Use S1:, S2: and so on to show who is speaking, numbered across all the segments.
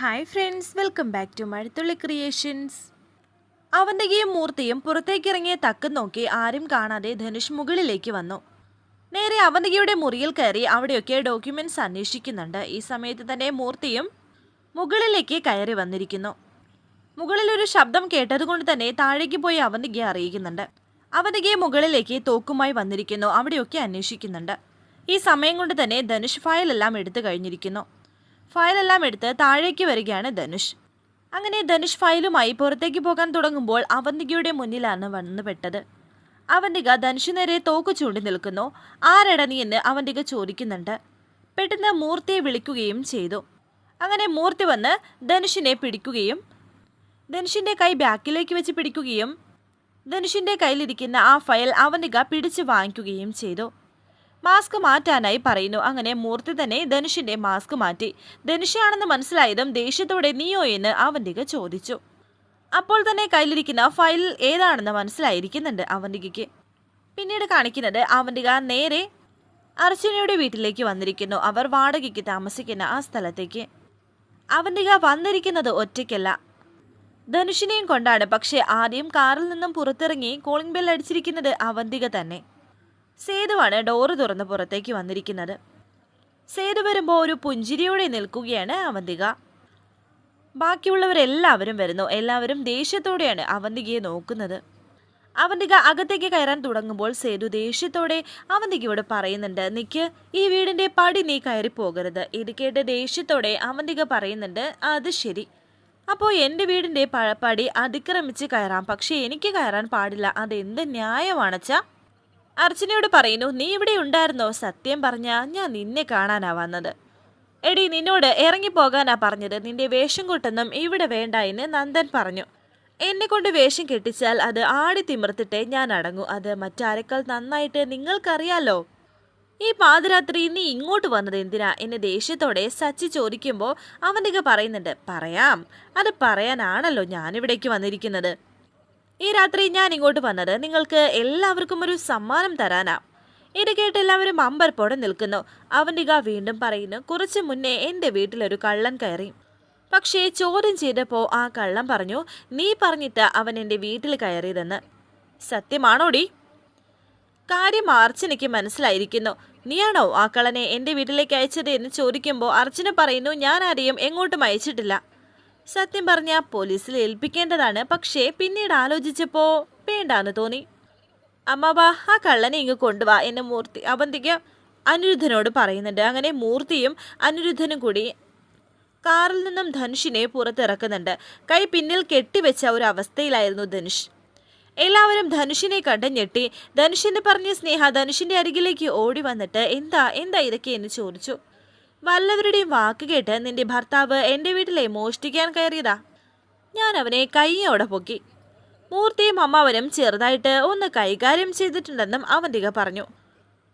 S1: Hi friends welcome back to Mazhathulli creations അവന്തകയും മൂർത്തിയും പുറത്തേക്കിറങ്ങിയ തക്കം നോക്കി ആരും കാണാതെ ധനുഷ് മുകളിലേക്ക് വന്നു. നേരെ അവന്തകയുടെ മുറിയിൽ കയറി അവിടെയൊക്കെ ഡോക്യുമെന്റ്സ് അന്വേഷിക്കുന്നുണ്ട്. ഈ സമയത്ത് തന്നെ മൂർത്തിയും മുകളിലേക്ക് കയറി വന്നിരിക്കുന്നു. മുകളിലൊരു ശബ്ദം കേട്ടതുകൊണ്ട് തന്നെ താഴേക്ക് പോയി അവന്തികയെ അറിയിക്കുന്നുണ്ട്. അവന്തികയെ മുകളിലേക്ക് തോക്കുമായി വന്നിരിക്കുന്നു. അവിടെയൊക്കെ അന്വേഷിക്കുന്നുണ്ട്. ഈ സമയം കൊണ്ട് തന്നെ ധനുഷ് ഫയലെല്ലാം എടുത്തു കഴിഞ്ഞിരിക്കുന്നു. ഫയലെല്ലാം എടുത്ത് താഴേക്ക് വരികയാണ് ധനുഷ്. അങ്ങനെ ധനുഷ് ഫയലുമായി പുറത്തേക്ക് പോകാൻ തുടങ്ങുമ്പോൾ അവന്തികയുടെ മുന്നിലാണ് വന്നു പെട്ടത്. അവന്തിക ധനുഷ് നേരെ തോക്ക് ചൂണ്ടി നിൽക്കുന്നു. ആരടനി എന്ന് അവന്തിക ചോദിക്കുന്നുണ്ട്. പെട്ടെന്ന് മൂർത്തിയെ വിളിക്കുകയും ചെയ്തു. അങ്ങനെ മൂർത്തി വന്ന് ധനുഷിനെ പിടിക്കുകയും ധനുഷിന്റെ കൈ ബാക്കിലേക്ക് വെച്ച് പിടിക്കുകയും ധനുഷിന്റെ കയ്യിലിരിക്കുന്ന ആ ഫയൽ അവന്തിക പിടിച്ചു വാങ്ങിക്കുകയും ചെയ്തു. മാസ്ക് മാറ്റാനായി പറയുന്നു. അങ്ങനെ മൂർത്തി തന്നെ ധനുഷിന്റെ മാസ്ക് മാറ്റി. ധനുഷാണെന്ന് മനസ്സിലായതും ദേഷ്യത്തോടെ നീയോ എന്ന് അവന്തിക ചോദിച്ചു. അപ്പോൾ തന്നെ കയ്യിലിരിക്കുന്ന ഫയൽ ഏതാണെന്ന് മനസ്സിലായിരിക്കുന്നുണ്ട് അവന്തികയ്ക്ക്. പിന്നീട് കാണിക്കുന്നത് അവന്തിക നേരെ അർച്ചനയുടെ വീട്ടിലേക്ക് വന്നിരിക്കുന്നു. അവർ വാടകയ്ക്ക് താമസിക്കുന്ന ആ സ്ഥലത്തേക്ക്. അവന്തിക വന്നിരിക്കുന്നത് ഒറ്റയ്ക്കല്ല. ധനുഷിനെയും കൊണ്ടാണ്. പക്ഷേ ആദ്യം കാറിൽ നിന്നും പുറത്തിറങ്ങി കോളിംഗ് ബെൽ അടിച്ചിരിക്കുന്നത് അവന്തിക തന്നെ. സേതുവാണ് ഡോറ് തുറന്ന് പുറത്തേക്ക് വന്നിരിക്കുന്നത്. സേതു വരുമ്പോൾ ഒരു പുഞ്ചിരിയോടെ നിൽക്കുകയാണ് അവന്തിക. ബാക്കിയുള്ളവരെല്ലാവരും വരുന്നു. എല്ലാവരും ദേഷ്യത്തോടെയാണ് അവന്തികയെ നോക്കുന്നത്. അവന്തിക അകത്തേക്ക് കയറാൻ തുടങ്ങുമ്പോൾ സേതു ദേഷ്യത്തോടെ അവന്തികയോട് പറയുന്നുണ്ട് നിക്ക് ഈ വീടിന്റെ പടി നീ കയറി പോകരുത്. ഇത് കേട്ട് ദേഷ്യത്തോടെ അവന്തിക പറയുന്നുണ്ട് അത് ശരി. അപ്പോൾ എന്റെ വീടിന്റെ പടി അതിക്രമിച്ച് കയറാം. പക്ഷേ എനിക്ക് കയറാൻ പാടില്ല. അതെന്ത് ന്യായമാണച്ചാ? അർച്ചനയോട് പറയുന്നു നീ ഇവിടെ ഉണ്ടായിരുന്നോ? സത്യം പറഞ്ഞാ ഞാൻ നിന്നെ കാണാനാ വന്നത്. എടി നിന്നോട് ഇറങ്ങിപ്പോകാനാ പറഞ്ഞത്. നിന്റെ വേഷം കൂട്ടൊന്നും ഇവിടെ വേണ്ട എന്ന് നന്ദൻ പറഞ്ഞു. എന്നെ കൊണ്ട് വേഷം കെട്ടിച്ചാൽ അത് ആടി തിമിർത്തിട്ടേ ഞാൻ അടങ്ങൂ. അത് മറ്റാരെക്കാൾ നന്നായിട്ട് നിങ്ങൾക്കറിയാലോ? ഈ പാതിരാത്രി നീ ഇങ്ങോട്ട് വന്നത് എന്തിനാ? എന്നെ ദേഷ്യത്തോടെ സച്ചി ചോദിക്കുമ്പോൾ അവന്റെ പറയുന്നുണ്ട് പറയാം. അത് പറയാനാണല്ലോ ഞാനിവിടേക്ക് വന്നിരിക്കുന്നത്. ഈ രാത്രി ഞാൻ ഇങ്ങോട്ട് വന്നത് നിങ്ങൾക്ക് എല്ലാവർക്കും ഒരു സമ്മാനം തരാനാ. ഇത് കേട്ട് എല്ലാവരും അമ്പരപ്പോടെ നിൽക്കുന്നു. അവന്തിക വീണ്ടും പറയുന്നു കുറച്ച് മുന്നേ എന്റെ വീട്ടിലൊരു കള്ളൻ കയറി. പക്ഷേ ചോദ്യം ചെയ്തപ്പോൾ ആ കള്ളൻ പറഞ്ഞു നീ പറഞ്ഞിട്ട് അവൻ എന്റെ വീട്ടിൽ കയറിയതെന്ന്. സത്യമാണോടി? കാര്യം അർച്ചനയ്ക്ക് മനസ്സിലായിരിക്കുന്നു. നീയാണോ ആ കള്ളനെ എന്റെ വീട്ടിലേക്ക് അയച്ചത്? എന്ന് ചോദിക്കുമ്പോൾ അർച്ചന പറയുന്നു ഞാൻ ആരെയും എങ്ങോട്ടും അയച്ചിട്ടില്ല. സത്യം പറഞ്ഞ പോലീസിൽ ഏൽപ്പിക്കേണ്ടതാണ്. പക്ഷേ പിന്നീട് ആലോചിച്ചപ്പോൾ വേണ്ടാന്ന് തോന്നി. അമ്മാവാ ആ കള്ളനെ ഇങ്ങ് കൊണ്ടുവാ എന്നെ മൂർത്തി അവന്തിക്ക് അനിരുദ്ധനോട് പറയുന്നുണ്ട്. അങ്ങനെ മൂർത്തിയും അനിരുദ്ധനും കൂടി കാറിൽ നിന്നും ധനുഷിനെ പുറത്തിറക്കുന്നുണ്ട്. കൈ പിന്നിൽ കെട്ടിവെച്ച ഒരു അവസ്ഥയിലായിരുന്നു ധനുഷ്. എല്ലാവരും ധനുഷിനെ കണ്ട് ഞെട്ടി. ധനുഷിന് പറഞ്ഞ സ്നേഹ ധനുഷിന്റെ അരികിലേക്ക് ഓടി വന്നിട്ട് എന്താ എന്താ ഇതൊക്കെ? എന്ന് ചോദിച്ചു. വല്ലവരുടെയും വാക്ക് കേട്ട് നിന്റെ ഭർത്താവ് എന്റെ വീട്ടിലെ മോഷ്ടിക്കാൻ കയറിയതാ. ഞാൻ അവനെ കൈയോടെ പൊക്കി. മൂർത്തിയും അമ്മാവനും ചെറുതായിട്ട് ഒന്ന് കൈകാര്യം ചെയ്തിട്ടുണ്ടെന്നും അവന്തിക പറഞ്ഞു.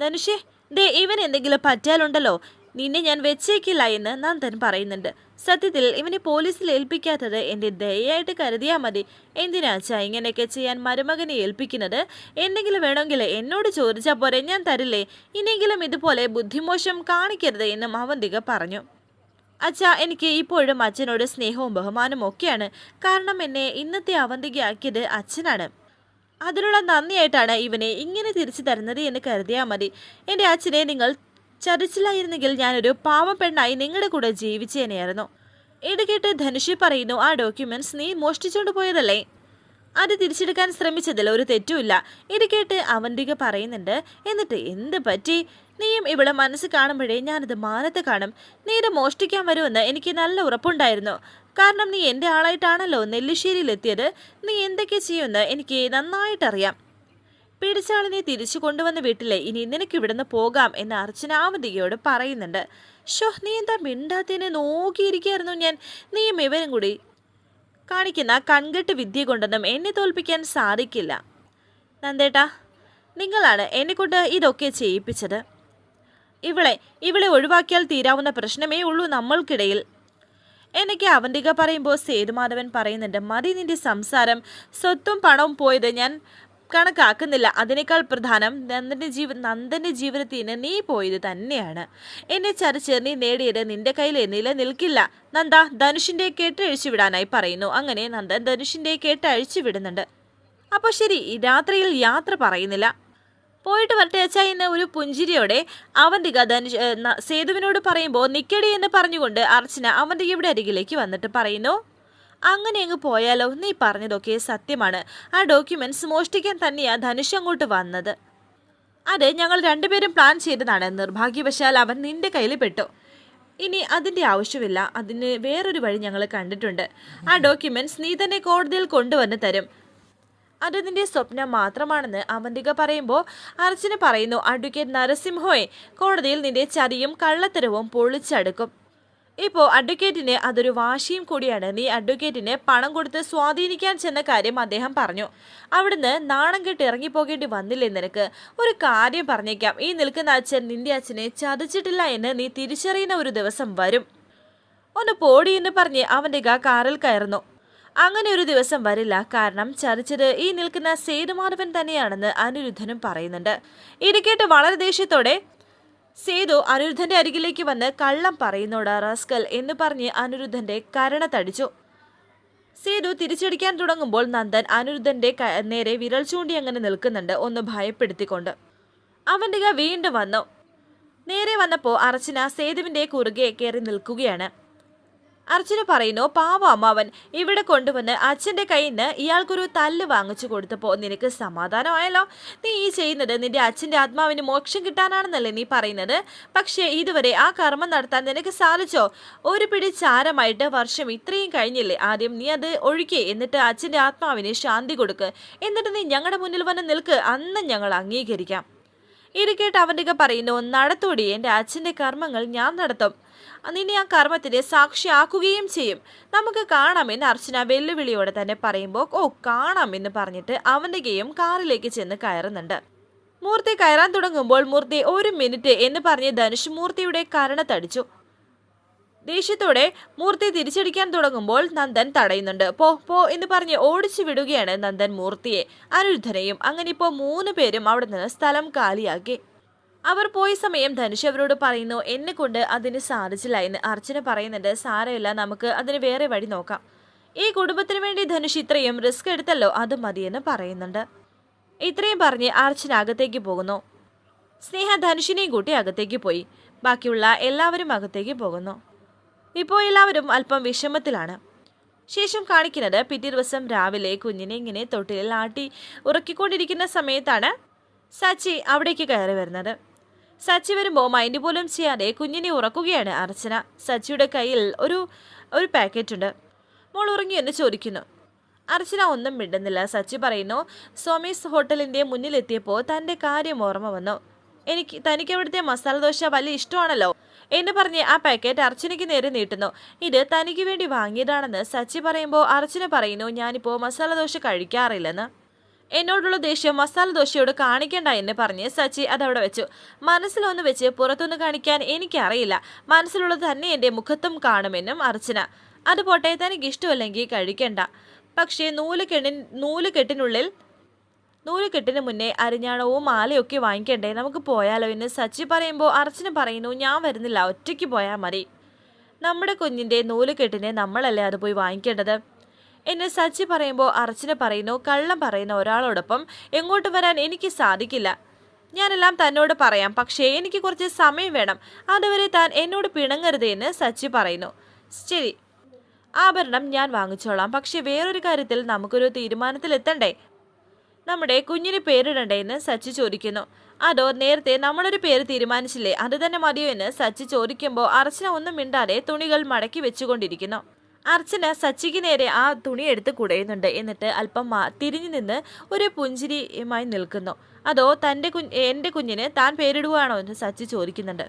S1: ധനുഷേ ദേ ഇവൻ എന്തെങ്കിലും പറ്റിയാലുണ്ടല്ലോ. നിന്നെ ഞാൻ വെച്ചേക്കില്ല എന്ന് നന്ദൻ പറയുന്നുണ്ട്. സത്യത്തിൽ ഇവനെ പോലീസിൽ ഏൽപ്പിക്കാത്തത് എന്റെ ദയായിട്ട് കരുതിയാൽ മതി. എന്തിനാച്ചാ ഇങ്ങനെയൊക്കെ ചെയ്യാൻ മരുമകനെ ഏൽപ്പിക്കുന്നത്? എന്തെങ്കിലും വേണമെങ്കിൽ എന്നോട് ചോദിച്ചാൽ പോരെ ഞാൻ തരില്ലേ? ഇനിയെങ്കിലും ഇതുപോലെ ബുദ്ധിമോശം കാണിക്കരുത് എന്നും അവന്തിക പറഞ്ഞു. അച്ഛാ എനിക്ക് ഇപ്പോഴും അച്ഛനോട് സ്നേഹവും ബഹുമാനവും ഒക്കെയാണ്. കാരണം എന്നെ ഇന്നത്തെ അവന്തികയാക്കിയത് അച്ഛനാണ്. അതിനുള്ള നന്ദിയായിട്ടാണ് ഇവനെ ഇങ്ങനെ തിരിച്ചു തരുന്നത് എന്ന് കരുതിയാൽ മതി. എന്റെ അച്ഛനെ നിങ്ങൾ ചതിച്ചില്ലായിരുന്നെങ്കിൽ ഞാനൊരു പാവം പെണ്ണായി നിങ്ങളുടെ കൂടെ ജീവിച്ചേനെയായിരുന്നു. ഇത് ധനുഷി പറയുന്നു ആ ഡോക്യുമെന്റ്സ് നീ മോഷ്ടിച്ചുകൊണ്ട് പോയതല്ലേ? അത് തിരിച്ചെടുക്കാൻ ശ്രമിച്ചതിൽ ഒരു തെറ്റുമില്ല. ഇത് കേട്ട് അവന്തിക പറയുന്നുണ്ട് എന്നിട്ട് എന്ത് പറ്റി? നീയും ഇവിടെ മനസ്സ് കാണുമ്പോഴേ ഞാനത് മാനത്ത് കാണും. നീ ഇത് മോഷ്ടിക്കാൻ വരുമെന്ന് എനിക്ക് നല്ല ഉറപ്പുണ്ടായിരുന്നു. കാരണം നീ എന്റെ ആളായിട്ടാണല്ലോ നെല്ലിശ്ശേരിയിലെത്തിയത്. നീ എന്തൊക്കെ ചെയ്യുമെന്ന് എനിക്ക് നന്നായിട്ടറിയാം. പിടിച്ചാളിനെ തിരിച്ചു കൊണ്ടുവന്ന വീട്ടിലെ ഇനി നിനക്ക് ഇവിടുന്ന് പോകാം എന്ന് അർച്ചന അവന്തികയോട് പറയുന്നുണ്ട്. ഷോ നീ എന്താ മിണ്ടാത്തിനെ നോക്കിയിരിക്കായിരുന്നു ഞാൻ? നീയും ഇവരും കൂടി കാണിക്കുന്ന കൺകെട്ട് വിദ്യ കൊണ്ടൊന്നും എന്നെ തോൽപ്പിക്കാൻ സാധിക്കില്ല. നന്ദേട്ടാ നിങ്ങളാണ് എന്നെക്കൊണ്ട് ഇതൊക്കെ ചെയ്യിപ്പിച്ചത്. ഇവളെ ഇവളെ ഒഴിവാക്കിയാൽ തീരാവുന്ന പ്രശ്നമേ ഉള്ളൂ നമ്മൾക്കിടയിൽ. എനിക്ക് അവന്തിക പറയുമ്പോൾ സേതുമാധവൻ പറയുന്നുണ്ട് മതി നിന്റെ സംസാരം. സ്വത്തും പണവും പോയത് ഞാൻ കണക്കാക്കുന്നില്ല. അതിനേക്കാൾ പ്രധാനം നന്ദന്റെ ജീവ നന്ദന്റെ ജീവിതത്തിന് നീ പോയത് തന്നെയാണ്. എന്നെ ചതിച്ച് നീ നേടിയത് നിന്റെ കയ്യിൽ നിലനിൽക്കില്ല നന്ദ ധനുഷിന്റെ കെട്ട് അഴിച്ചു വിടാനായി പറയുന്നു. അങ്ങനെ നന്ദൻ ധനുഷിന്റെ കെട്ട് അഴിച്ചു വിടുന്നുണ്ട്. അപ്പോൾ ശരി രാത്രിയിൽ യാത്ര പറയുന്നില്ല. പോയിട്ട് വരട്ടെ അച്ഛ എന്ന് ഒരു പുഞ്ചിരിയോടെ അവന്തിക ധനുഷ് സേതുവിനോട് പറയുമ്പോൾ നിക്കടി എന്ന് പറഞ്ഞുകൊണ്ട് അർച്ചന അവന്റെ ഇവിടെ അരികിലേക്ക് വന്നിട്ട് പറയുന്നു അങ്ങനെ അങ്ങ് പോയാലോ നീ പറഞ്ഞതൊക്കെ സത്യമാണ്. ആ ഡോക്യുമെന്റ്സ് മോഷ്ടിക്കാൻ തന്നെയാ ധനുഷ് അങ്ങോട്ട് വന്നത്. അത് ഞങ്ങൾ രണ്ടുപേരും പ്ലാൻ ചെയ്തതാണ്. നിർഭാഗ്യവശാൽ അവൻ നിന്റെ കയ്യിൽ പെട്ടു. ഇനി അതിന്റെ ആവശ്യമില്ല. അതിന് വേറൊരു വഴി ഞങ്ങൾ കണ്ടിട്ടുണ്ട്. ആ ഡോക്യുമെന്റ്സ് നീ തന്നെ കോടതിയിൽ കൊണ്ടുവന്ന് തരും. അത് നിന്റെ സ്വപ്നം മാത്രമാണെന്ന് അവന്തിക പറയുമ്പോൾ അർച്ചന പറയുന്നു അഡ്വക്കേറ്റ് നരസിംഹോയെ കോടതിയിൽ നിന്റെ ചതിയും കള്ളത്തരവും പൊളിച്ചടുക്കും. ഇപ്പോൾ അഡ്വക്കേറ്റിന് അതൊരു വാശിയും കൂടിയാണ്. നീ അഡ്വക്കേറ്റിന് പണം കൊടുത്ത് സ്വാധീനിക്കാൻ ചെന്ന കാര്യം അദ്ദേഹം പറഞ്ഞു. അവിടുന്ന് നാണം കെട്ട് ഇറങ്ങിപ്പോകേണ്ടി വന്നില്ലേ നിനക്ക്? ഒരു കാര്യം പറഞ്ഞേക്കാം. ഈ നിൽക്കുന്ന അച്ഛൻ നിന്റെ അച്ഛനെ ചതിച്ചിട്ടില്ല എന്ന് നീ തിരിച്ചറിയുന്ന ഒരു ദിവസം വരും. ഒന്ന് പോടി എന്ന് പറഞ്ഞ് അവന്റെ ഗ കാറിൽ കയറുന്നു. അങ്ങനെ ഒരു ദിവസം വരില്ല. കാരണം ചതിച്ചത് ഈ നിൽക്കുന്ന സേതുമാധവൻ തന്നെയാണെന്ന് അനിരുദ്ധനും പറയുന്നുണ്ട്. ഇരിക്കേട്ട് കേട്ട് വളരെ ദേഷ്യത്തോടെ സേതു അനിരുദ്ധന്റെ അരികിലേക്ക് വന്ന് കള്ളം പറയുന്നോടാ റസ്കൽ എന്ന് പറഞ്ഞ് അനിരുദ്ധന്റെ കരണ തടിച്ചു. സേതു തിരിച്ചടിക്കാൻ തുടങ്ങുമ്പോൾ നന്ദൻ അനിരുദ്ധന്റെ നേരെ വിരൽ ചൂണ്ടി അങ്ങനെ നിൽക്കുന്നുണ്ട് ഒന്ന് ഭയപ്പെടുത്തിക്കൊണ്ട്. അവന്റെ വീണ്ടും വന്നു. നേരെ വന്നപ്പോൾ അർച്ചന സേതുവിന്റെ കുറുകെ കയറി നിൽക്കുകയാണ്. അർച്ചന പറയുന്നു പാവ അമ്മാവൻ. ഇവിടെ കൊണ്ടുവന്ന് അച്ഛന്റെ കയ്യിൽ നിന്ന് ഇയാൾക്കൊരു തല്ല് വാങ്ങിച്ചു കൊടുത്തപ്പോൾ നിനക്ക് സമാധാനമായല്ലോ. നീ ഈ ചെയ്യുന്നത് നിന്റെ അച്ഛന്റെ ആത്മാവിന് മോക്ഷം കിട്ടാനാണെന്നല്ലേ നീ പറയുന്നത്. പക്ഷേ ഇതുവരെ ആ കർമ്മം നടത്താൻ നിനക്ക് സാധിച്ചോ? ഒരു പിടി ചാരമായിട്ട് വർഷം ഇത്രയും കഴിഞ്ഞില്ലേ? ആദ്യം നീ അത് ഒഴുക്കേ എന്നിട്ട് അച്ഛന്റെ ആത്മാവിന് ശാന്തി കൊടുക്ക്. എന്നിട്ട് നീ ഞങ്ങളുടെ മുന്നിൽ വന്ന് നിൽക്ക്. അന്ന് ഞങ്ങൾ അംഗീകരിക്കാം. ഇരിക്കേട്ട് കേട്ട് അവന്റെ പറയുന്നു നടത്തൂടി. എന്റെ അച്ഛന്റെ കർമ്മങ്ങൾ ഞാൻ നടത്തും. നിന്നെ ആ കർമ്മത്തിന് സാക്ഷിയാക്കുകയും ചെയ്യും. നമുക്ക് കാണാമെന്ന് അർച്ചന വെല്ലുവിളിയോടെ തന്നെ പറയുമ്പോൾ ഓ കാണാം എന്ന് പറഞ്ഞിട്ട് അവന്റെ ഗെയും കാറിലേക്ക് ചെന്ന് കയറുന്നുണ്ട്. മൂർത്തി കയറാൻ തുടങ്ങുമ്പോൾ മൂർത്തി ഒരു മിനിറ്റ് എന്ന് പറഞ്ഞ് ധനുഷ് മൂർത്തിയുടെ കരണത്തടിച്ചു ദേഷ്യത്തോടെ മൂർത്തി തിരിച്ചടിക്കാൻ തുടങ്ങുമ്പോൾ നന്ദൻ തടയുന്നുണ്ട്. പോ പോ എന്ന് പറഞ്ഞ് ഓടിച്ചു വിടുകയാണ് നന്ദൻ മൂർത്തിയെ. അനിരുദ്ധനെയും അങ്ങനെ ഇപ്പോൾ മൂന്ന് പേരും അവിടെ നിന്ന് സ്ഥലം കാലിയാക്കി. അവർ പോയ സമയം ധനുഷ് അവരോട് പറയുന്നു എന്നെ കൊണ്ട് അതിന് സാധിച്ചില്ല എന്ന് അർച്ചന പറയുന്നുണ്ട്. സാരമില്ല നമുക്ക് അതിന് വേറെ വഴി നോക്കാം. ഈ കുടുംബത്തിന് വേണ്ടി ധനുഷ് ഇത്രയും റിസ്ക് എടുത്തല്ലോ അത് മതിയെന്ന് പറയുന്നുണ്ട്. ഇത്രയും പറഞ്ഞ് അർച്ചന അകത്തേക്ക് പോകുന്നു. സ്നേഹ ധനുഷിനെയും കൂട്ടി അകത്തേക്ക് പോയി. ബാക്കിയുള്ള എല്ലാവരും അകത്തേക്ക് പോകുന്നു. ഇപ്പോൾ എല്ലാവരും അല്പം വിഷമത്തിലാണ്. ശേഷം കാണിക്കുന്നത് പിറ്റേ ദിവസം രാവിലെ കുഞ്ഞിനെ ഇങ്ങനെ തൊട്ടിലിൽ ആട്ടി ഉറക്കിക്കൊണ്ടിരിക്കുന്ന സമയത്താണ് സച്ചി അവിടേക്ക് കയറി വരുന്നത്. സച്ചി വരുമ്പോൾ മൈൻഡ് പോലും ചെയ്യാതെ കുഞ്ഞിനെ ഉറക്കുകയാണ് അർച്ചന. സച്ചിയുടെ കയ്യിൽ ഒരു ഒരു പാക്കറ്റ് ഉണ്ട്. മോൾ ഉറങ്ങി എന്ന് ചോദിക്കുന്നു. അർച്ചന ഒന്നും മിണ്ടുന്നില്ല. സച്ചി പറയുന്നു സോമീസ് ഹോട്ടലിന്റെ മുന്നിലെത്തിയപ്പോൾ തന്റെ കാര്യം ഓർമ്മ വന്നു. എനിക്ക് തനിക്ക് അവിടുത്തെ മസാല ദോശ വലിയ ഇഷ്ടമാണല്ലോ എന്ന് പറഞ്ഞ് ആ പാക്കറ്റ് അർച്ചനയ്ക്ക് നേരെ നീട്ടുന്നു. ഇത് തനിക്ക് വേണ്ടി വാങ്ങിയതാണെന്ന് സച്ചി പറയുമ്പോൾ അർച്ചന പറയുന്നു ഞാനിപ്പോൾ മസാല ദോശ കഴിക്കാറില്ലെന്ന്. എന്നോടുള്ള ദേഷ്യം മസാല ദോശയോട് കാണിക്കണ്ട എന്ന് പറഞ്ഞ് സച്ചി അതവിടെ വെച്ചു. മനസ്സിലൊന്ന് വെച്ച് പുറത്തൊന്ന് കാണിക്കാൻ എനിക്കറിയില്ല. മനസ്സിലുള്ളത് തന്നെ എന്റെ മുഖത്തും കാണുമെന്നും അർച്ചന. അതുപോട്ടെ തനിക്ക് ഇഷ്ടമല്ലെങ്കിൽ കഴിക്കണ്ട. പക്ഷേ നൂൽ നൂലുകെട്ടിനുള്ളിൽ നൂൽ കെട്ടിനുള്ളിൽ നൂലുകെട്ടിന് മുന്നേ അരിഞ്ഞാണവും മാലയൊക്കെ വാങ്ങിക്കണ്ടേ? നമുക്ക് പോയാലോ എന്ന് സച്ചി പറയുമ്പോൾ അർച്ചന പറയുന്നു ഞാൻ വരുന്നില്ല ഒറ്റയ്ക്ക് പോയാൽ മതി. നമ്മുടെ കുഞ്ഞിന്റെ നൂലുകെട്ടിനെ നമ്മളല്ലേ അത് പോയി വാങ്ങിക്കേണ്ടത്? എന്ന് സച്ചി പറയുമ്പോൾ അർച്ചന പറയുന്നു കള്ളം പറയുന്ന ഒരാളോടൊപ്പം എങ്ങോട്ട് വരാൻ എനിക്ക് സാധിക്കില്ല. ഞാനെല്ലാം തന്നോട് പറയാം പക്ഷേ എനിക്ക് കുറച്ച് സമയം വേണം. അതുവരെ താൻ എന്നോട് പിണങ്ങരുത് എന്ന് സച്ചി പറയുന്നു. ശരി. ആഭരണം ഞാൻ വാങ്ങിച്ചോളാം പക്ഷെ വേറൊരു കാര്യത്തിൽ നമുക്കൊരു തീരുമാനത്തിലെത്തണ്ടേ? നമ്മുടെ കുഞ്ഞിന് പേരിടണ്ടേ എന്ന് സച്ചി ചോദിക്കുന്നു. അതോ നേരത്തെ നമ്മളൊരു പേര് തീരുമാനിച്ചില്ലേ അത് തന്നെ മതിയോ എന്ന് സച്ചി ചോദിക്കുമ്പോൾ അർച്ചന ഒന്നും മിണ്ടാതെ തുണികൾ മടക്കി വെച്ചുകൊണ്ടിരിക്കുന്നു. അർച്ചന സച്ചിക്ക് നേരെ ആ തുണി എടുത്ത് കുടയുന്നുണ്ട്. എന്നിട്ട് അല്പം തിരിഞ്ഞു നിന്ന് ഒരു പുഞ്ചിരിയുമായി നിൽക്കുന്നു. അതോ തന്റെ കുഞ്ഞ് എന്റെ കുഞ്ഞിന് താൻ പേരിടുകയാണോ എന്ന് സച്ചി ചോദിക്കുന്നുണ്ട്.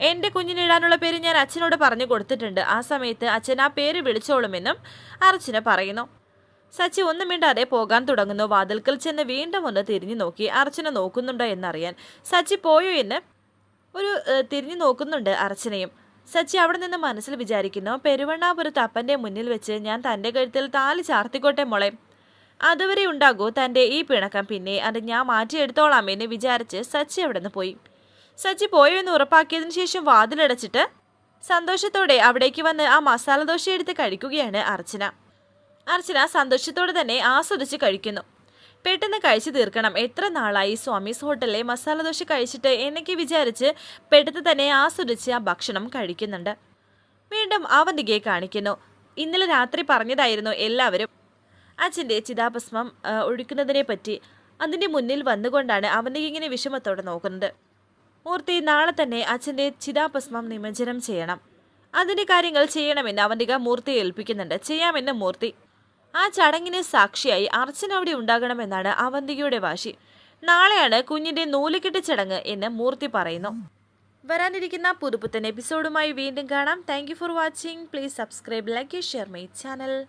S1: എന്റെ കുഞ്ഞിനിടാനുള്ള പേര് ഞാൻ അച്ഛനോട് പറഞ്ഞു കൊടുത്തിട്ടുണ്ട്. ആ സമയത്ത് അച്ഛൻ ആ പേര് വിളിച്ചോളുമെന്നും അർച്ചന പറയുന്നു. സച്ചി ഒന്നും മിണ്ടാതെ പോകാൻ തുടങ്ങുന്നു. വാതിൽക്കൽ ചെന്ന് വീണ്ടും ഒന്ന് തിരിഞ്ഞു നോക്കി അർച്ചന നോക്കുന്നുണ്ടോ എന്നറിയാൻ. സച്ചി പോയോ എന്ന് ഒരു തിരിഞ്ഞു നോക്കുന്നുണ്ട് അർച്ചനയും. സച്ചി അവിടെ നിന്ന് മനസ്സിൽ വിചാരിക്കുന്നു പെരുവണ്ണാപുരത്ത് അപ്പന്റെ മുന്നിൽ വെച്ച് ഞാൻ തന്റെ കഴുത്തിൽ താലി ചാർത്തിക്കോട്ടെ മോളെ. അതുവരെ ഉണ്ടാകൂ തന്റെ ഈ പിണക്കം. പിന്നെ അത് ഞാൻ മാറ്റിയെടുത്തോളാം എന്ന് വിചാരിച്ച് സച്ചി അവിടെ നിന്ന് പോയി. സച്ചി പോയോ എന്ന് ഉറപ്പാക്കിയതിന് ശേഷം വാതിലടച്ചിട്ട് സന്തോഷത്തോടെ അവിടേക്ക് വന്ന് ആ മസാല ദോശ എടുത്ത് കഴിക്കുകയാണ് അർച്ചന. അർച്ചന സന്തോഷത്തോടെ തന്നെ ആസ്വദിച്ച് കഴിക്കുന്നു. പെട്ടെന്ന് കഴിച്ചു തീർക്കണം. എത്ര നാളായി? സ്വാമീസ് ഹോട്ടലിലെ മസാല ദോശ കഴിച്ചിട്ട് എന്നൊക്കെ വിചാരിച്ച് പെട്ടെന്ന് തന്നെ ആസ്വദിച്ച് ആ ഭക്ഷണം കഴിക്കുന്നുണ്ട്. വീണ്ടും അവന്തികയെ കാണിക്കുന്നു. ഇന്നലെ രാത്രി പറഞ്ഞതായിരുന്നു എല്ലാവരും. അച്ഛന്റെ ചിതാഭസ്മം ഒഴുക്കുന്നതിനെ പറ്റി. അതിന്റെ മുന്നിൽ വന്നുകൊണ്ടാണ് അവന്തിക ഇങ്ങനെ വിഷമത്തോടെ നോക്കുന്നത്. മൂർത്തി നാളെ തന്നെ അച്ഛന്റെ ചിതാഭസ്മം നിമജ്ജനം ചെയ്യണം. അതിന്റെ കാര്യങ്ങൾ ചെയ്യണമെന്ന് അവന്തിക മൂർത്തിയെ ഏൽപ്പിക്കുന്നുണ്ട്. ചെയ്യാമെന്ന് മൂർത്തി. ആ ചടങ്ങിന് സാക്ഷിയായി അർച്ചന അവിടെ ഉണ്ടാകണമെന്നാണ് അവന്തികയുടെ വാശി. നാളെയാണ് കുഞ്ഞിന്റെ നൂലുകെട്ട് ചടങ്ങ് എന്ന് മൂർത്തി പറയുന്നു. വരാനിരിക്കുന്ന പുതുപുത്തൻ എപ്പിസോഡുമായി വീണ്ടും കാണാം. Thank for watching please subscribe like share my channel